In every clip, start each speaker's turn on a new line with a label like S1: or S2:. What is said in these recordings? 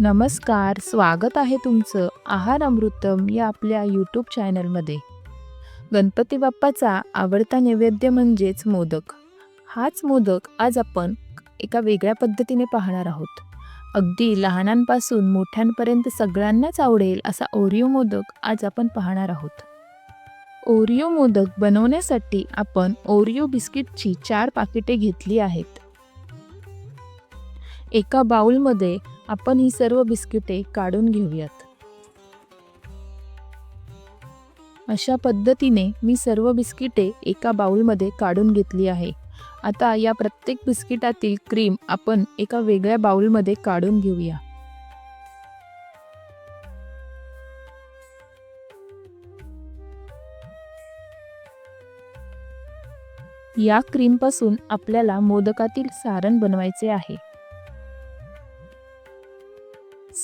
S1: नमस्कार स्वागत आहे तुमचं आहार अमृतम या आपल्या यूट्यूब चॅनलमध्ये गणपती बाप्पाचा आवडता नैवेद्य म्हणजेच मोदक. हाच मोदक आज आपण एका वेगळ्या पद्धतीने पाहणार आहोत. अगदी लहानांपासून मोठ्यांपर्यंत सगळ्यांनाच आवडेल असा ओरिओ मोदक आज आपण पाहणार आहोत. ओरिओ मोदक बनवण्यासाठी आपण ओरिओ बिस्किटची चार पाकिटे घेतली आहेत. एका बाउलमध्ये आपण ही सर्व बिस्किटे काढून घेऊयात. अशा पद्धतीने मी सर्व बिस्किटे एका बाउलमध्ये काढून घेतली आहे. आता या प्रत्येक बिस्किटातील क्रीम आपण एका वेगळ्या बाउलमध्ये काढून घेऊया. या क्रीमपासून आपल्याला मोदकातील सारण बनवायचे आहे.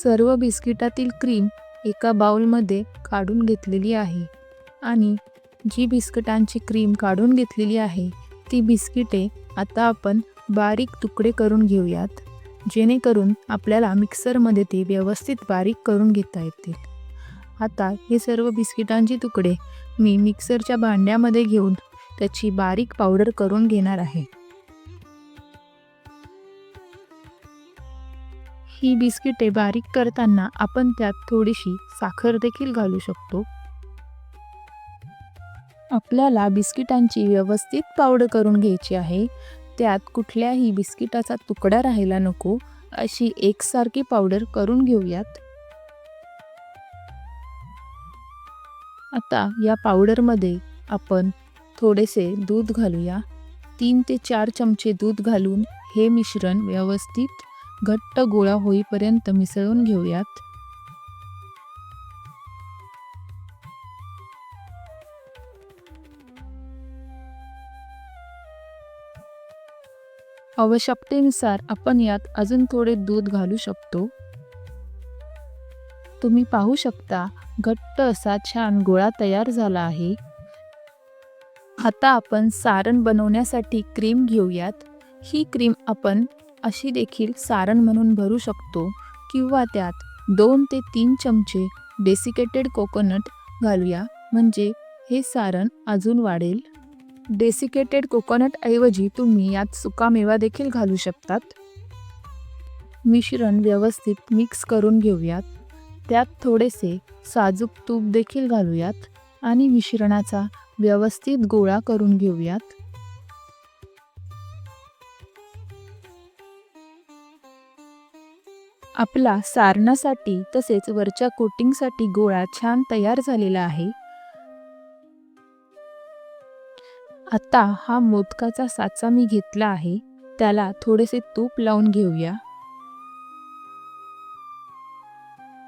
S1: सर्व बिस्किटातील क्रीम एका बाउलमध्ये काढून घेतलेली आहे. आणि जी बिस्किटांची क्रीम काढून घेतलेली आहे ती बिस्किटे आता आपण बारीक तुकडे करून घेऊयात जेणेकरून आपल्याला मिक्सरमध्ये ते व्यवस्थित बारीक करून घेता येतील. आता हे सर्व बिस्किटांचे तुकडे मी मिक्सरच्या भांड्यामध्ये घेऊन त्याची बारीक पावडर करून घेणार आहे. ही बिस्किटे बारीक करताना आपण त्यात थोडीशी साखर देखील घालू शकतो. आपल्याला बिस्किटांची व्यवस्थित पावडर करून घ्यायची आहे. त्यात कुठल्याही बिस्किटाचा तुकडा राहायला नको. अशी एकसारखी पावडर करून घेऊयात. आता या पावडरमध्ये आपण थोडेसे दूध घालूया. तीन ते चार चमचे दूध घालून हे मिश्रण व्यवस्थित घट्ट गोळा होईपर्यंत मिसळून घेऊयात. आवश्यकतेनुसार आपण यात अजून थोडे दूध घालू शकतो. तुम्ही पाहू शकता घट्ट असा छान गोळा तयार झाला आहे. आता आपण सारण बनवण्यासाठी क्रीम घेऊयात. ही क्रीम आपण अशी देखील सारण म्हणून भरू शकतो किंवा त्यात दोन ते तीन चमचे डेसिकेटेड कोकोनट घालूया. म्हणजे हे सारण अजून वाढेल. डेसिकेटेड कोकोनटऐवजी तुम्ही यात सुकामेवा देखील घालू शकतात. मिश्रण व्यवस्थित मिक्स करून घेऊयात. त्यात थोडेसे साजूक तूप देखील घालूयात आणि मिश्रणाचा व्यवस्थित गोळा करून घेऊयात. आपला सारणासाठी तसेच वरच्या कोटिंगसाठी गोळा छान तयार झालेला आहे. आता हा मोदकाचा साचा मी घेतला आहे. त्याला थोडेसे तूप लावून घेऊया.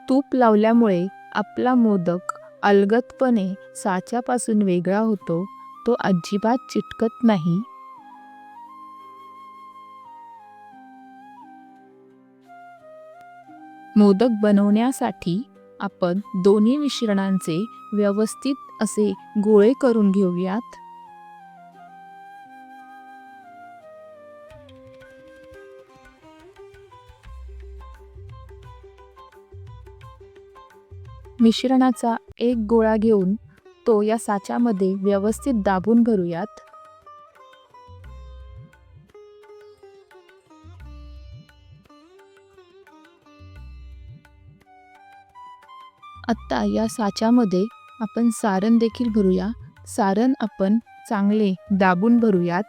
S1: तूप लावल्यामुळे आपला मोदक अलगतपणे साच्यापासून वेगळा होतो. तो अजिबात चिटकत नाही. मोदक बनवण्यासाठी आपण दोन्ही मिश्रणांचे व्यवस्थित असे गोळे करून घेऊयात. मिश्रणाचा एक गोळा घेऊन तो या साच्यामध्ये व्यवस्थित दाबून भरूयात. आत्ता या साच्यामध्ये आपण सारण देखील भरूया. सारण आपण चांगले दाबून भरूयात.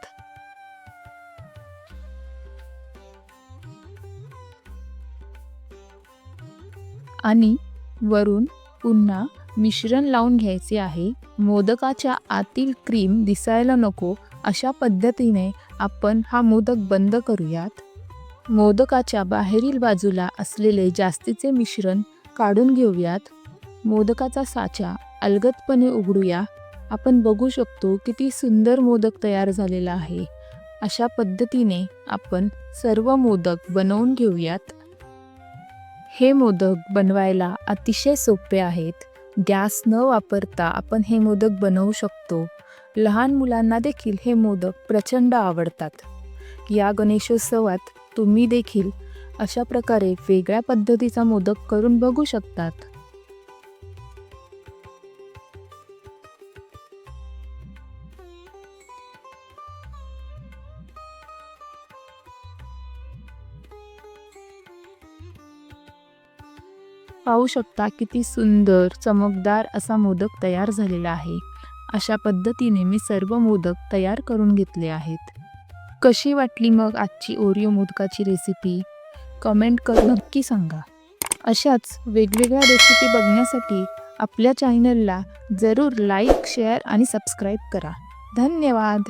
S1: आणि वरून पुन्हा मिश्रण लावून घ्यायचे आहे. मोदकाच्या आतील क्रीम दिसायला नको. अशा पद्धतीने आपण हा मोदक बंद करूयात. मोदकाच्या बाहेरील बाजूला असलेले जास्तीचे मिश्रण काढून घेऊयात. मोदकाचा साचा अलगदपणे उघडूया. आपण बघू शकतो किती सुंदर मोदक तयार झालेला आहे. अशा पद्धतीने आपण सर्व मोदक बनवून घेऊयात. हे मोदक बनवायला अतिशय सोपे आहेत. गॅस न वापरता आपण हे मोदक बनवू शकतो. लहान मुलांना देखील हे मोदक प्रचंड आवडतात. या गणेशोत्सवात तुम्ही देखील अशा प्रकारे वेगळ्या पद्धतीचा मोदक करून बघू शकतात. पाहू शकता किती सुंदर चमकदार असा मोदक तयार झालेला आहे. अशा पद्धतीने मी सर्व मोदक तयार करून घेतले आहेत. कशी वाटली मग आजची ओरिओ मोदकाची रेसिपी कमेंट करून नक्की सांगा. अशाच वेगवेगळ्या रेसिपी बघण्यासाठी आपल्या चॅनलला जरूर लाईक शेअर आणि सबस्क्राईब करा. धन्यवाद!